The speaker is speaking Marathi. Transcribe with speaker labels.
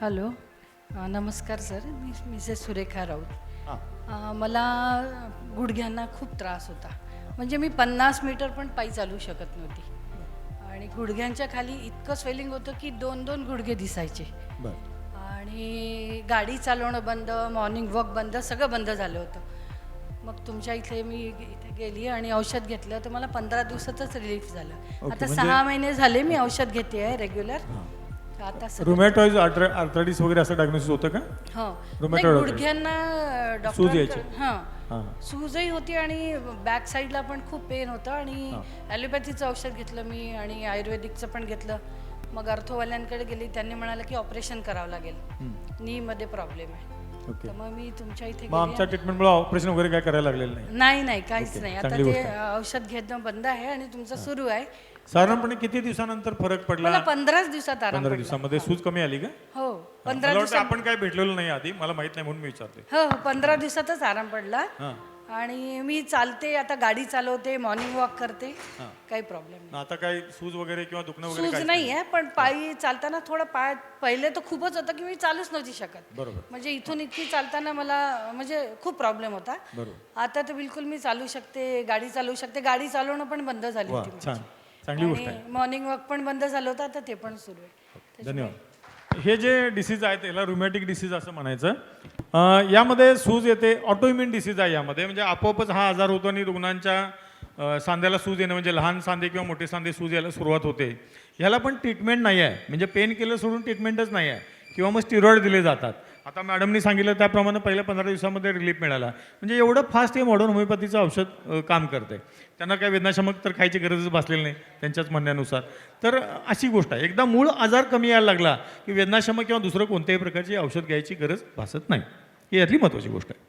Speaker 1: हॅलो. नमस्कार सर. मी मिसेस सुरेखा राऊत. अ, मला गुडघ्यांना खूप त्रास होता. म्हणजे मी पन्नास मीटर पण पायी चालू शकत नव्हती. आणि गुडघ्यांच्या खाली इतकं स्वेलिंग होतं की दोन दोन गुडघे दिसायचे.
Speaker 2: बरं.
Speaker 1: आणि गाडी चालवणं बंद मॉर्निंग वॉक बंद सगळं बंद झालं होतं. मग तुमच्या इथे मी इथे गेली आणि औषध घेतलं तर मला पंधरा दिवसातच रिलीफ झालं. आता
Speaker 2: म्हणजे-
Speaker 1: सहा महिने झाले मी औषध घेते आहे रेग्युलर आता
Speaker 2: आर्थरायटिस वगैरे असं डायग्नोसिस होतं का?
Speaker 1: हो. नाही,
Speaker 2: Rheumatoid arthritis.
Speaker 1: गुडघ्यांना
Speaker 2: सूज यायची.
Speaker 1: डॉक्टर हां.
Speaker 2: हां.
Speaker 1: सूजही होती आणि बॅक साईडला पण खूप पेन होतं आणि ॲलोपॅथीचं औषध घेतलं मी आणि आयुर्वेदिकचं पण घेतलं. मग अर्थोवाल्यांकडे गेली त्यांनी म्हणालं की ऑपरेशन करावं लागेल. नीमध्ये प्रॉब्लेम आहे. तर मग मी तुमच्या इथे
Speaker 2: मग
Speaker 1: गेली
Speaker 2: आमच्या ट्रीटमेंटमुळे ऑपरेशन वगैरे काय करायला लागलेलं नाही.
Speaker 1: नाही नाही काहीच नाही. आता
Speaker 2: चांगली
Speaker 1: ते
Speaker 2: गोष्ट
Speaker 1: औषध घेणं बंद आहे आणि तुमचं सुरू आहे.
Speaker 2: साधारणपणे किती दिवसानंतर फरक पडला?
Speaker 1: मला पंधराच दिवसात आराम
Speaker 2: पंधरा
Speaker 1: पडला.
Speaker 2: दिवसामध्ये सूज कमी आली का?
Speaker 1: हो
Speaker 2: मला
Speaker 1: पंधरा
Speaker 2: वाटतं
Speaker 1: दिवसात
Speaker 2: आपण काय भेटलेलो नाही आधी मला माहीत नाही म्हणून मी विचारते
Speaker 1: हो हो पंधरा दिवसातच आराम पडला.
Speaker 2: हां.
Speaker 1: आणि मी चालते आता गाडी चालवते मॉर्निंग वॉक करते. काही प्रॉब्लेम नाही.
Speaker 2: आता काय सूज वगैरे किंवा दुखणं वगैरे
Speaker 1: सूज नाही आहे पण पायी चालताना थोडं पाय पहिले तर खूपच होतं की मी चालूच नव्हती शकत.
Speaker 2: बरोबर.
Speaker 1: म्हणजे इथून इतकी चालताना मला म्हणजे खूप प्रॉब्लेम होता.
Speaker 2: बरोबर.
Speaker 1: आता तर बिलकुल मी चालू शकते गाडी चालवू शकते. गाडी चालवणं पण बंद झाली
Speaker 2: वा
Speaker 1: होती
Speaker 2: छान. चांगली गोष्ट आहे.
Speaker 1: आणि मॉर्निंग वॉक पण बंद झालं होतं आता ते पण सुरू आहे.
Speaker 2: धन्यवाद. हे जे डिसीज आहेत याला रुमॅटिक डिसीज असं म्हणायचं. यामध्ये सूज येते. ऑटोइम्युन डिसीज आहे यामध्ये. म्हणजे आपोआपच हा आजार होतो आणि रुग्णांच्या सांध्याला सूज येणं म्हणजे लहान सांधे किंवा मोठे सांधे सूज यायला सुरुवात होते. ह्याला पण ट्रीटमेंट नाही आहे म्हणजे पेन किलर सोडून ट्रीटमेंटच नाही आहे किंवा मग स्टिरॉइड दिले जातात. आता मॅडमनी सांगितलं त्याप्रमाणे पहिल्या पंधरा दिवसामध्ये रिलीफ मिळाला. म्हणजे एवढं फास्ट हे मॉडर्न होमिओपॅथीचं औषध काम करते. त्यांना काही वेदनाशमक तर खायची गरजच भासलेली नाही त्यांच्याच म्हणण्यानुसार. तर अशी गोष्ट आहे. एकदा मूळ आजार कमी यायला लागला की वेदनाशमक किंवा दुसरं कोणत्याही प्रकारची औषध घ्यायची गरज भासत नाही. ही यातली महत्त्वाची गोष्ट आहे.